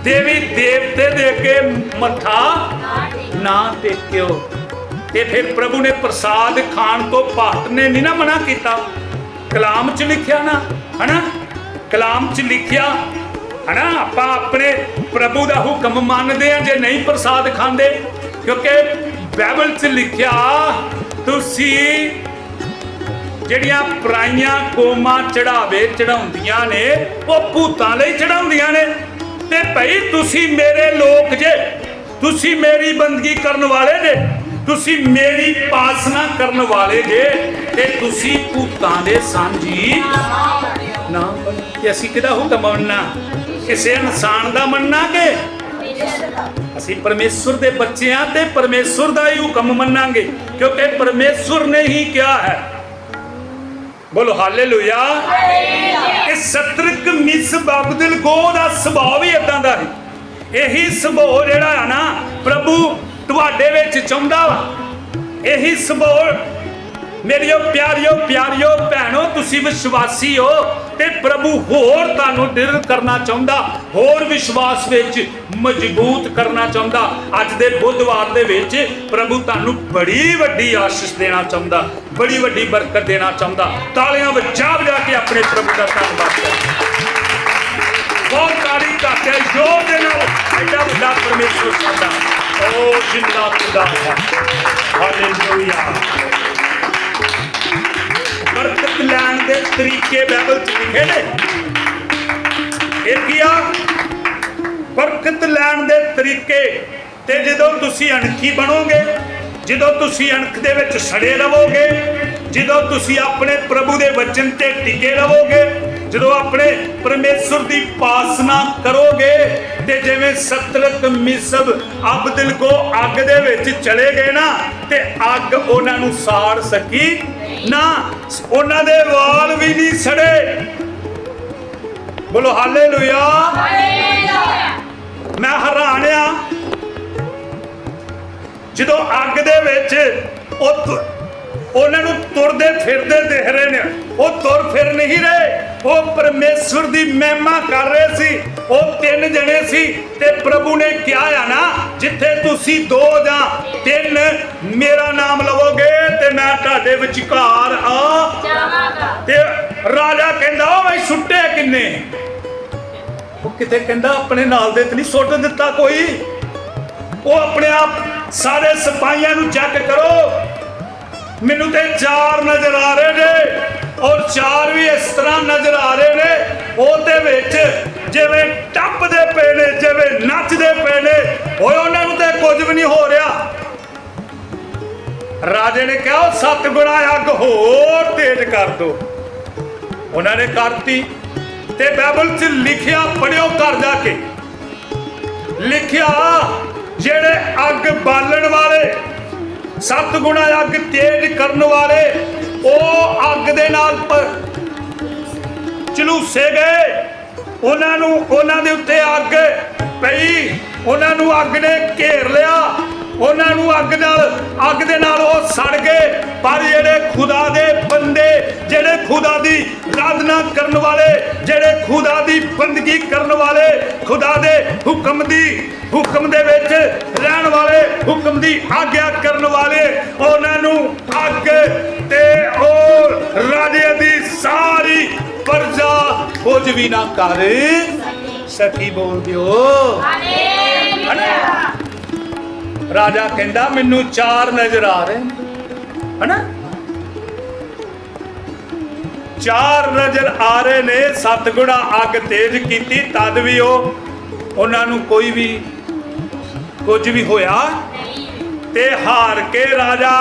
ਦੇਵੀ ਦੇਵਤੇ ਦੇ ਕੇ ਮੱਥਾ ਨਾ ਟੇਕਿਓ। ਤੇ ਫਿਰ ਪ੍ਰਭੂ ਨੇ ਪ੍ਰਸਾਦ ਖਾਣ ਤੋਂ ਭਾਰਤ ਨੇ ਨਹੀਂ ਨਾ ਮਨਾ ਕੀਤਾ। ਕਲਾਮ ਚ ਲਿਖਿਆ ਨਾ, ਹਨਾ? ਕਲਾਮ ਚ ਲਿਖਿਆ, ਹਨਾ? ਆਪਾਂ ਆਪਣੇ ਪ੍ਰਭੂ ਦਾ ਹੁਕਮ ਮੰਨਦੇ ਆ ਜੇ ਨਹੀਂ ਪ੍ਰਸਾਦ ਖਾਂਦੇ। ਕਿਉਂਕਿ ਬਾਈਬਲ ਚ ਲਿਖਿਆ, ਤੁਸੀਂ ਜਿਹੜੀਆਂ ਪਰਾਈਆਂ ਕੋਮਾਂ ਚੜਾਵੇ ਚੜਾਉਂਦੀਆਂ ਨੇ, ਉਹ ਭੂਤਾਂ ਲਈ ਚੜਾਉਂਦੀਆਂ ਨੇ। ਤੇ ਭਈ ਤੁਸੀਂ ਮੇਰੇ ਲੋਕ ਜੇ, ਤੁਸੀਂ ਮੇਰੀ ਬੰਦਗੀ ਕਰਨ ਵਾਲੇ ਜੇ, ਤੁਸੀਂ ਮੇਰੀ ਪਾਸਨਾ ਕਰਨ ਵਾਲੇ ਜੇ, ਤੇ ਤੁਸੀਂ ਭੂਤਾਂ ਦੇ ਸਾਂਝੀ ਨਾ ਕਿ ਅਸੀਂ ਕਿਹਦਾ ਹੁਕਮ ਮੰਨਣਾ? ਕਿਸੇ ਇਨਸਾਨ ਦਾ ਮੰਨਣਾ ਕਿ? ਅਸੀਂ ਪਰਮੇਸ਼ਵਰ ਦੇ ਬੱਚੇ ਆ ਤੇ ਪਰਮੇਸ਼ਵਰ ਦਾ ਹੀ ਹੁਕਮ ਮੰਨਾਂਗੇ, ਕਿਉਂਕਿ ਪਰਮੇਸ਼ਵਰ ਨੇ ਹੀ ਕਿਹਾ ਹੈ ਬੋਲੋ ਹਾਲੇਲੂਇਆ। ਇਹ ਸਤਰਕ ਮਿਸ ਬਬਦਲ ਗੋ ਦਾ ਸੁਭਾਅ ਵੀ ਇਦਾਂ ਦਾ ਹੈ। ਇਹੀ ਸੁਭਾਅ ਜਿਹੜਾ ਆ ਨਾ ਪ੍ਰਭੂ ਤੁਹਾਡੇ ਵਿੱਚ ਚਾਹੁੰਦਾ ਵਾ। ਇਹੀ ਸੁਭਾਅ ਮੇਰੀਓ ਪਿਆਰਿਓ ਪਿਆਰਿਓ ਭੈਣੋ, ਤੁਸੀਂ ਵਿਸ਼ਵਾਸੀ ਹੋ ਤੇ ਪ੍ਰਭੂ ਹੋਰ ਤੁਹਾਨੂੰ ਦ੍ਰਿੜ ਕਰਨਾ ਚਾਹੁੰਦਾ, ਹੋਰ ਵਿਸ਼ਵਾਸ ਵਿੱਚ ਮਜ਼ਬੂਤ ਕਰਨਾ ਚਾਹੁੰਦਾ। ਅੱਜ ਦੇ ਬੁੱਧਵਾਰ ਦੇ ਵਿੱਚ ਪ੍ਰਭੂ ਤੁਹਾਨੂੰ ਬੜੀ ਵੱਡੀ ਆਸ਼ੀਸ਼ ਦੇਣਾ ਚਾਹੁੰਦਾ, ਬੜੀ ਵੱਡੀ ਬਰਕਤ ਦੇਣਾ ਚਾਹੁੰਦਾ। ਤਾਲੀਆਂ ਵਜਾ ਵਜਾ ਕੇ ਆਪਣੇ ਪ੍ਰਭੂ ਦਾ ਧੰਨਵਾਦ ਕਰੋ ਬਹੁਤ ਤਾੜੀ ਕਰਦੇ ਜ਼ੋਰ ਦੇ ਨਾਲ ਐਡਾ ਵੱਡਾ ਪਰਮੇਸ਼ਵਰ ਸਾਡਾ। ਓ ਜਿੰਦਾ ਖੁਦਾ ਹੈ ਹਾਲੇਲੂਇਆ। ਬਰਕਤ ਲੈਣ ਦੇ ਤਰੀਕੇ ਬਾਈਬਲ ਚ ਲਿਖੇ ਨੇ। ਇਹ ਆ? ਬਰਕਤ ਲੈਣ ਦੇ ਤਰੀਕੇ ਤੇ ਜਦੋਂ ਤੁਸੀਂ ਅਣਖੀ ਬਣੋਗੇ, ਜਦੋਂ ਤੁਸੀਂ ਅਣਖ ਦੇ ਵਿੱਚ ਸੜੇ ਰਹੋਗੇ ਜਦੋਂ ਤੁਸੀਂ ਆਪਣੇ ਪ੍ਰਭੂ ਦੇ ਵਚਨ ਤੇ ਟਿਕੇ ਰਹੋਗੇ ਜਦੋਂ ਆਪਣੇ ਪਰਮੇਸ਼ਰ ਦੀ ਪਾਸਨਾ ਕਰੋਗੇ, ਤੇ ਜਿਵੇਂ ਸਤਰਕ ਮਿਸਬ ਅਬਦਲ ਕੋ ਅੱਗ ਦੇ ਵਿੱਚ ਚਲੇ ਗਏ ਨਾ, ਤੇ ਅੱਗ ਉਹਨਾਂ ਨੂੰ ਸਾੜ ਸਕੀ। ਨਾ ਉਹਨਾਂ ਦੇ ਵਾਲ ਵੀ ਨਹੀਂ ਸੜੇ। ਬੋਲੋ ਹਾਲੇਲੂਇਆ। ਮੈਂ ਹੈਰਾਨ ਆ। ਜਦੋਂ ਅੱਗ ਦੇ ਵਿੱਚ ਉਹ ਉਹਨਾਂ ਨੂੰ ਤੁਰਦੇ ਫਿਰਦੇ ਦਿਖ ਰਹੇ ਨੇ। ਉਹ ਤੁਰ ਫਿਰ ਨਹੀਂ ਰਹੇ। ਉਹ ਪਰਮੇਸ਼ਵਰ ਦੀ ਮਹਿਮਾ ਕਰ ਰਹੇ ਸੀ। ਉਹ ਤਿੰਨ ਜਣੇ ਸੀ ਤੇ ਪ੍ਰਭੂ ਨੇ ਕਿਹਾ ਆ ਨਾ ਜਿੱਥੇ ਤੁਸੀਂ ਦੋ ਜਾਂ ਤਿੰਨ ਮੇਰਾ ਨਾਮ ਲਵੋਗੇ ਤੇ ਮੈਂ ਤੁਹਾਡੇ ਵਿਚਕਾਰ ਆ। ਜਾਵਾਂਗਾ। ਤੇ ਰਾਜਾ ਕਹਿੰਦਾ ਉਹ ਮੈਂ ਸੁੱਟੇ ਕਿੰਨੇ? ਉਹ ਕਿਤੇ ਕਹਿੰਦਾ ਆਪਣੇ ਨਾਲ ਦੇ ਤੇ ਨਹੀਂ ਸੁੱਟ ਦਿੱਤਾ ਕੋਈ। ਉਹ ਆਪਣੇ ਆਪ ਸਾਰੇ ਸਿਪਾਹੀਆਂ ਨੂੰ ਚੈੱਕ ਕਰੋ। ਮੈਨੂੰ ਤੇ ਚਾਰ ਨਜ਼ਰ ਆ ਰਹੇ ਨੇ ਔਰ ਚਾਰ ਵੀ ਇਸ ਤਰ੍ਹਾਂ ਨਜ਼ਰ ਆ ਰਹੇ ਨੇ। ਉਹਦੇ ਵਿੱਚ ਜਿਵੇਂ ਟੱਪਦੇ ਪਏ ਨੇ, ਜਿਵੇਂ ਨੱਚਦੇ ਪਏ ਨੇ। ਓਏ, ਉਹਨਾਂ ਨੂੰ ਤੇ ਕੁਝ ਵੀ ਨਹੀਂ ਹੋ ਰਿਹਾ। ਰਾਜੇ ਨੇ ਕਿਹਾ, ਉਹ ਸੱਤ ਗੁਣਾ ਅੱਗ ਹੋਰ ਤੇਜ਼ ਕਰ ਦੋ। ਉਹਨਾਂ ਨੇ ਕਰਤੀ ਤੇ ਬਾਈਬਲ 'ਚ ਲਿਖਿਆ ਪੜਿਓ ਘਰ ਜਾ ਕੇ। ਲਿਖਿਆ, ਜਿਹੜੇ ਅੱਗ ਬਾਲਣ ਵਾਲੇ ਸੱਤ ਗੁਣਾ ਅੱਗ ਤੇਜ਼ ਕਰਨ ਵਾਲੇ ਉਹ ਅੱਗ ਦੇ ਨਾਲ ਚਲੂਸੇ ਗਏ। ਉਹਨਾਂ ਨੂੰ ਉਹਨਾਂ ਦੇ ਉੱਤੇ ਅੱਗ ਪਈ। ਉਹਨਾਂ ਨੂੰ ਅੱਗ ਨੇ ਘੇਰ ਲਿਆ। ਉਹਨਾਂ ਨੂੰ ਅੱਗ ਨਾਲ, ਅੱਗ ਦੇ ਨਾਲ ਉਹ ਸੜ ਗਏ। ਪਰ ਜਿਹੜੇ ਖੁਦਾ ਦੇ ਬੰਦੇ, ਜਿਹੜੇ ਖੁਦਾ ਦੀ ਆਰਾਧਨਾ ਕਰਨ ਵਾਲੇ, ਜਿਹੜੇ ਖੁਦਾ ਦੀ ਬੰਦਗੀ ਕਰਨ ਵਾਲੇ, ਖੁਦਾ ਦੇ ਹੁਕਮ ਦੀ, ਹੁਕਮ ਦੇ ਵਿੱਚ ਰਹਿਣ ਵਾਲੇ, ਹੁਕਮ ਦੀ ਆਗਿਆ ਕਰਨ ਵਾਲੇ, ਉਹਨਾਂ ਨੂੰ ਅੱਗ ਤੇ ਉਹ ਰਾਜੇ ਦੀ ਸਾਰੀ ਪਰਜਾ ਕੁਝ ਵੀ ਨਾ ਕਰ। ਸਕੀ ਬੋਲ ਦਿਓ। ਹਾਲੇਲੂਇਆ ਰਾਜਾ ਕਹਿੰਦਾ, ਮੈਨੂੰ ਚਾਰ ਨਜ਼ਰ ਆ ਰਹੇ ਹਨਾ? ਚਾਰ ਨਜ਼ਰ ਆ ਰਹੇ ਨੇ ਸੱਤ ਅੱਗ ਤੇਜ਼ ਕੀਤੀ, ਤਦ ਵੀ ਉਹ ਉਹਨਾਂ ਨੂੰ ਕੋਈ ਵੀ, ਕੁਝ ਵੀ ਹੋਇਆ ਤੇ ਹਾਰ ਕੇ ਰਾਜਾ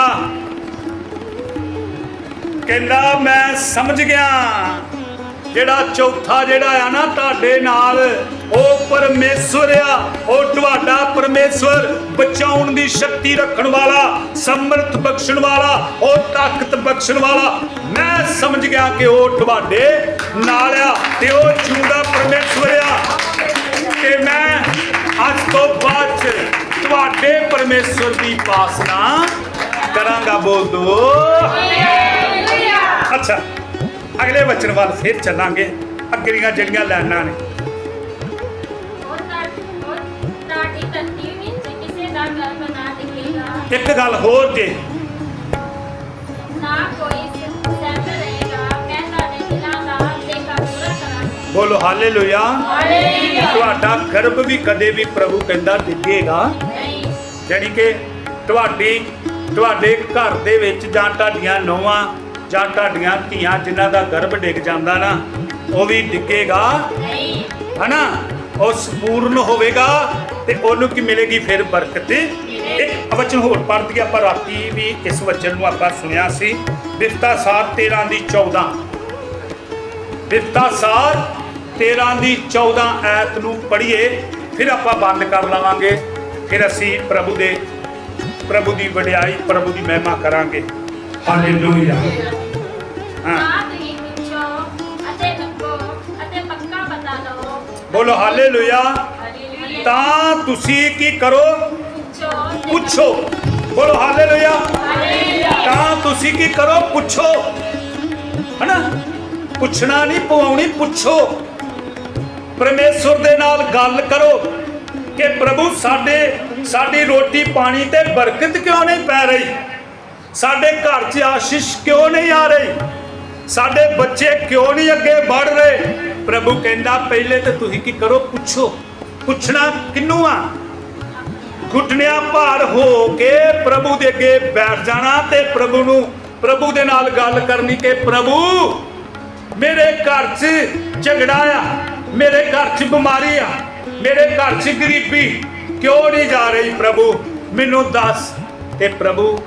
ਕਹਿੰਦਾ, ਮੈਂ ਸਮਝ ਗਿਆ। ਜਿਹੜਾ ਚੌਥਾ ਜਿਹੜਾ ਆ ਨਾ ਤੁਹਾਡੇ ਨਾਲ ਉਹ ਪਰਮੇਸ਼ਵਰ ਆ। ਉਹ ਤੁਹਾਡਾ ਪਰਮੇਸ਼ਵਰ ਬਚਾਉਣ ਦੀ ਸ਼ਕਤੀ ਰੱਖਣ ਵਾਲਾ ਸਮਰਥ ਬਖਸ਼ਣ ਵਾਲਾ ਉਹ ਤਾਕਤ ਬਖਸ਼ਣ ਵਾਲਾ। ਮੈਂ ਸਮਝ ਗਿਆ ਕਿ ਉਹ ਤੁਹਾਡੇ ਨਾਲ ਆ ਤੇ ਉਹ ਜਿਉਂਦਾ ਪਰਮੇਸ਼ਵਰ ਆ। ਤੇ ਮੈਂ ਅੱਜ ਤੋਂ ਬਾਅਦ ਤੁਹਾਡੇ ਪਰਮੇਸ਼ਵਰ ਦੀ ਉਪਾਸਨਾ ਕਰਾਂਗਾ ਬੋਲ। ਦੋ ਅੱਛਾ। ਅਗਲੇ ਵਚਨ ਵੱਲ ਫਿਰ ਚੱਲਾਂਗੇ। ਅੱਗਲੀਆਂ ਜਿਹੜੀਆਂ ਲਾਈਨਾਂ ਨੇ। ਇੱਕ ਗੱਲ ਹੋਰ ਜੇ। ਨਾ ਕੋਈ ਸਹਿਮ ਰਹੇਗਾ ਮੈਂ ਤੁਹਾਡੇ ਦਿਲਾਂ ਦਾ ਲੇਖਾ ਪੂਰਾ ਕਰਾਂਗਾ। ਬੋਲੋ ਹਾਲੇਲੂਇਆ। ਤੁਹਾਡਾ ਗਰਭ ਵੀ ਕਦੇ ਵੀ ਪ੍ਰਭੂ ਕਹਿੰਦਾ ਡਿੱਗੇਗਾ। ਨਹੀਂ। ਜਾਣੀ ਕਿ ਤੁਹਾਡੀ ਤੁਹਾਡੇ ਘਰ ਦੇ ਵਿੱਚ ਜਾਂ ਤੁਹਾਡੀਆਂ ਨੌਵਾਂ ਜਾਂ ਤੁਹਾਡੀਆਂ ਧੀਆਂ ਜਿਨ੍ਹਾਂ ਦਾ ਗਰਭ ਡਿੱਗ ਜਾਂਦਾ ਨਾ, ਉਹ ਵੀ ਡਿੱਗੇਗਾ। ਨਹੀਂ ਹਨਾ? ਉਹ ਸੰਪੂਰਨ ਹੋਵੇਗਾ ਤੇ ਉਹਨੂੰ ਕੀ ਮਿਲੇਗੀ ਫਿਰ ਬਰਕਤ? ਇੱਕ ਵਚਨ ਹੋਰ ਪੜ੍ਹਦੀ ਆਪਾਂ ਰਾਤੀ ਵੀ ਇਸ ਵਚਨ ਨੂੰ ਆਪਾਂ ਸੁਣਿਆ ਸੀ। ਬਿਫਤਾ ਸਾਰ 13 ਦੀ 14 ਬਿਫਤਾ ਸਾਰ 13 ਦੀ 14 ਐਤ ਨੂੰ ਪੜ੍ਹੀਏ, ਫਿਰ ਆਪਾਂ ਬੰਦ ਕਰ ਲਵਾਂਗੇ। ਫਿਰ ਅਸੀਂ ਪ੍ਰਭੂ ਦੇ, ਪ੍ਰਭੂ ਦੀ ਵਡਿਆਈ, ਪ੍ਰਭੂ ਦੀ ਮਹਿਮਾ ਕਰਾਂਗੇ। ਹਾਲੇਲੂਇਆ ਹਾਂ ਨਾ ਤੁਸੀਂ ਪੁੱਛੋ ਅਤੇ ਨੱਕੋ ਅਤੇ ਪੱਕਾ ਪਤਾ ਲਓ ਬੋਲੋ ਹਾਲੇਲੂਇਆ ਤਾਂ ਤੁਸੀਂ ਕੀ ਕਰੋ ਪੁੱਛੋ ਬੋਲੋ ਹਾਲੇਲੂਇਆ ਤਾਂ ਤੁਸੀਂ ਕੀ ਕਰੋ ਪੁੱਛੋ ਹਨਾ ਪੁੱਛਣਾ ਨਹੀਂ ਪਵਾਉਣੀ ਪੁੱਛੋ ਪਰਮੇਸ਼ਵਰ ਦੇ ਨਾਲ ਗੱਲ ਕਰੋ ਕਿ ਪ੍ਰਭੂ ਸਾਡੇ ਸਾਡੀ ਰੋਟੀ ਪਾਣੀ ਤੇ ਬਰਕਤ ਕਿਉਂ ਨਹੀਂ ਪੈ ਰਹੀ ਸਾਡੇ ਘਰ 'ਚ ਆਸ਼ੀਸ਼ ਕਿਉਂ ਨਹੀਂ ਆ ਰਹੀ? ਸਾਡੇ ਬੱਚੇ ਕਿਉਂ ਨਹੀਂ ਅੱਗੇ ਵਧ ਰਹੇ? ਪ੍ਰਭੂ ਕਹਿੰਦਾ, ਪਹਿਲੇ ਤੇ ਤੁਸੀਂ ਕੀ ਕਰੋ? ਪੁੱਛੋ। ਪੁੱਛਣਾ ਕਿੰਨੂੰ ਆ? ਘੁੱਟਣਿਆਂ ਭਾਰ ਹੋ ਕੇ ਪ੍ਰਭੂ ਦੇ ਅੱਗੇ ਬੈਠ ਜਾਣਾ ਤੇ ਪ੍ਰਭੂ ਨੂੰ, ਪ੍ਰਭੂ ਦੇ ਨਾਲ ਗੱਲ ਕਰਨੀ ਕਿ, ਪ੍ਰਭੂ, ਮੇਰੇ ਘਰ 'ਚ ਝਗੜਾ ਆ, ਮੇਰੇ ਘਰ 'ਚ ਬਿਮਾਰੀ ਆ, ਮੇਰੇ ਘਰ 'ਚ ਗਰੀਬੀ ਕਿਉਂ ਨਹੀਂ ਜਾ ਰਹੀ ਪ੍ਰਭੂ? ਮੈਨੂੰ ਦੱਸ। ਤੇ ਪ੍ਰਭੂ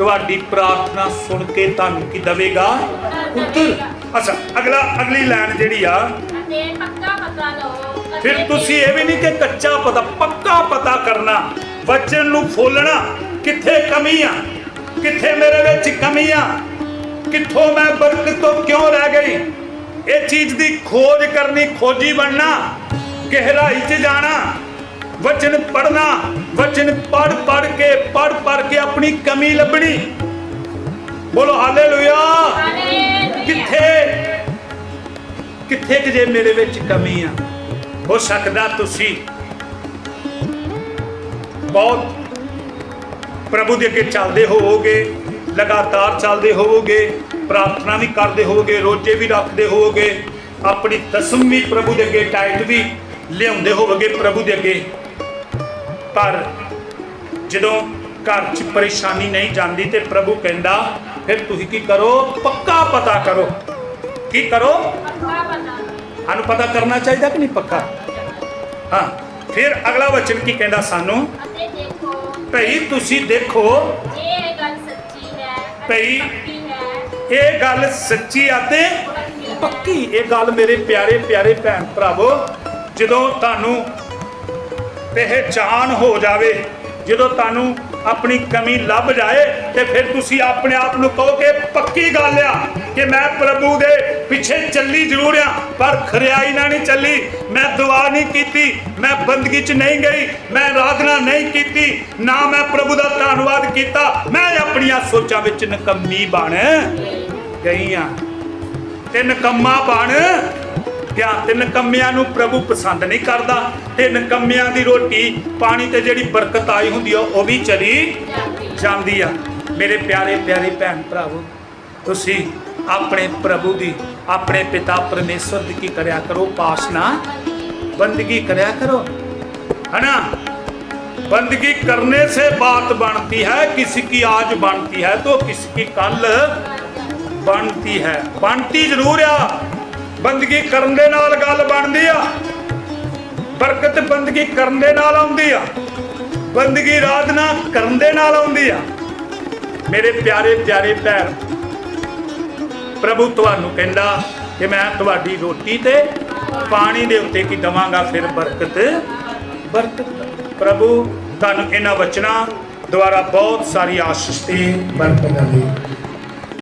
ਤੁਹਾਡੀ ਪ੍ਰਾਰਥਨਾ ਸੁਣ ਕੇ ਤੁਹਾਨੂੰ ਕੀ ਦਵੇਗਾ? ਉੱਤਰ। ਅੱਛਾ, ਅਗਲਾ, ਅਗਲੀ ਲਾਈਨ ਜਿਹੜੀ ਆ। ਪੱਕਾ ਪਤਾ ਲਓ ਫਿਰ ਤੁਸੀਂ ਇਹ ਵੀ ਨਹੀਂ ਕਿ ਕੱਚਾ ਪਤਾ, ਪੱਕਾ ਪਤਾ ਕਰਨਾ। ਬੱਚਨ ਨੂੰ ਫੋਲਣਾ, ਕਿੱਥੇ ਕਮੀ ਆ? ਕਿੱਥੇ ਮੇਰੇ ਵਿੱਚ ਕਮੀ ਆ? ਕਿੱਥੋਂ ਮੈਂ ਬਰਕਤ ਤੋਂ ਕਿਉਂ ਰਹਿ ਗਈ? ਇਹ ਚੀਜ਼ ਦੀ ਖੋਜ ਕਰਨੀ, ਖੋਜੀ ਬਣਨਾ, ਗਹਿਰਾਈ 'ਚ ਜਾਣਾ। ਵਚਨ ਪੜਨਾ ਵਚਨ ਪੜ ਪੜ ਕੇ ਪੜ ਪੜ ਕੇ ਆਪਣੀ ਕਮੀ ਲੱਭਣੀ। ਬੋਲੋ ਹਾਲੇਲੂਇਆ। ਹਾਲੇਲੂਇਆ। ਕਿੱਥੇ? ਕਿੱਥੇ ਕਿ ਜੇ ਮੇਰੇ ਵਿੱਚ ਕਮੀ ਆ? ਹੋ ਸਕਦਾ ਤੁਸੀਂ ਬਹੁਤ ਪ੍ਰਭੂ ਦੇ ਅੱਗੇ ਚੱਲਦੇ ਹੋਵੋਗੇ ਲਗਾਤਾਰ ਚੱਲਦੇ ਹੋਵੋਗੇ ਪ੍ਰਾਰਥਨਾ ਵੀ ਕਰਦੇ ਹੋਵੋਗੇ ਰੋਜੇ ਵੀ ਰੱਖਦੇ ਹੋਵੋਗੇ ਆਪਣੀ ਦਸਮ ਵੀ ਪ੍ਰਭੂ ਦੇ ਅੱਗੇ ਟਾਈਟ ਵੀ ਲਿਆਉਂਦੇ ਹੋਵੋਗੇ ਪ੍ਰਭੂ ਦੇ ਅੱਗੇ। ਪਰ ਜਦੋਂ ਘਰ 'ਚ ਪਰੇਸ਼ਾਨੀ ਨਹੀਂ ਜਾਂਦੀ ਤੇ ਪ੍ਰਭੂ ਕਹਿੰਦਾ ਫਿਰ ਤੁਸੀਂ ਕੀ ਕਰੋ? ਪੱਕਾ ਪਤਾ ਕਰੋ। ਕੀ ਕਰੋ? ਸਾਨੂੰ ਪਤਾ ਕਰਨਾ ਚਾਹੀਦਾ ਕਿ ਨਹੀਂ ਪੱਕਾ? ਹਾਂ ਫਿਰ ਅਗਲਾ ਵਚਨ ਕੀ ਕਹਿੰਦਾ ਸਾਨੂੰ? ਭਈ ਤੁਸੀਂ ਦੇਖੋ ਇਹ ਗੱਲ ਸੱਚੀ ਹੈ ਭਈ ਇਹ ਗੱਲ ਸੱਚੀ ਅਤੇ ਪੱਕੀ। ਇਹ ਗੱਲ ਮੇਰੇ ਪਿਆਰੇ ਪਿਆਰੇ ਭੈਣ ਭਰਾਵੋ ਜਦੋਂ ਤੁਹਾਨੂੰ ਪਹਿਚਾਨ ਹੋ ਜਾਵੇ ਜਦੋਂ ਤੁਹਾਨੂੰ ਆਪਣੀ ਕਮੀ ਲੱਭ ਜਾਏ ਤੇ ਫਿਰ ਤੁਸੀਂ ਆਪਣੇ ਆਪ ਨੂੰ ਕਹੋ ਕਿ ਪੱਕੀ ਗੱਲ ਆ ਕਿ ਮੈਂ ਪ੍ਰਭੂ ਦੇ ਪਿੱਛੇ ਚੱਲੀ ਜ਼ਰੂਰ ਆ, ਪਰ ਖਰਿਆਈ ਨਾਲ ਨਹੀਂ ਚੱਲੀ। ਮੈਂ ਦੁਆ ਨਹੀਂ ਕੀਤੀ, ਮੈਂ ਬੰਦਗੀ 'ਚ ਨਹੀਂ ਗਈ, ਮੈਂ ਆਰਾਧਨਾ ਨਹੀਂ ਕੀਤੀ, ਨਾ ਮੈਂ ਪ੍ਰਭੂ ਦਾ ਧੰਨਵਾਦ ਕੀਤਾ। ਮੈਂ ਆਪਣੀਆਂ ਸੋਚਾਂ ਵਿੱਚ ਨਕੰਮੀ ਬਣ ਗਈ ਆ ਤੇ ਨਕੰਮਾ ਬਣ ਗਿਆ ਤੇ ਨਕੰਮਿਆਂ ਨੂੰ ਪ੍ਰਭੂ ਪਸੰਦ ਨਹੀਂ ਕਰਦਾ ਤੇ ਨਕੰਮਿਆਂ ਦੀ ਰੋਟੀ ਪਾਣੀ ਤੇ ਜਿਹੜੀ ਬਰਕਤ ਆਈ ਹੁੰਦੀ ਆ ਉਹ ਵੀ ਚਲੀ ਜਾਂਦੀ ਜਾਂਦੀ ਆ ਮੇਰੇ ਪਿਆਰੇ ਪਿਆਰੇ ਭੈਣ ਭਰਾਵੋ ਤੁਸੀਂ ਆਪਣੇ ਪ੍ਰਭੂ ਦੀ ਆਪਣੇ ਪਿਤਾ ਪਰਮੇਸ਼ਵਰ ਦੀ ਕੀ ਕਰਿਆ ਕਰੋ ਉਪਾਸਨਾ बंदगी करया करो है ना बंदगी करने से बात बनती है किसी की आज बनती है तो किसी की कल ਬਣਦੀ ਹੈ ਬਣਦੀ ਜ਼ਰੂਰ ਆ ਬੰਦਗੀ ਕਰਨ ਦੇ ਨਾਲ ਗੱਲ ਬਣਦੀ ਆ। ਬਰਕਤ ਬੰਦਗੀ ਕਰਨ ਦੇ ਨਾਲ ਆਉਂਦੀ ਆ। ਬੰਦਗੀ ਆਰਾਧਨਾ ਕਰਨ ਦੇ ਨਾਲ ਆਉਂਦੀ ਆ। ਮੇਰੇ ਪਿਆਰੇ ਪਿਆਰੇ ਭੈਣ, ਪ੍ਰਭੂ ਤੁਹਾਨੂੰ ਕਹਿੰਦਾ ਕਿ ਮੈਂ ਤੁਹਾਡੀ ਰੋਟੀ ਤੇ ਪਾਣੀ ਦੇ ਉੱਤੇ ਕੀ ਦਵਾਂਗਾ ਫਿਰ ਬਰਕਤ? ਬਰਕਤ ਪ੍ਰਭੂ, ਤੁਹਾਨੂੰ ਇਹਨਾਂ ਵਚਨਾਂ ਦੁਆਰਾ ਬਹੁਤ ਸਾਰੀ ਆਸ਼ੀਸ਼ ਤੇ ਬਰਕਤ ਦੇ।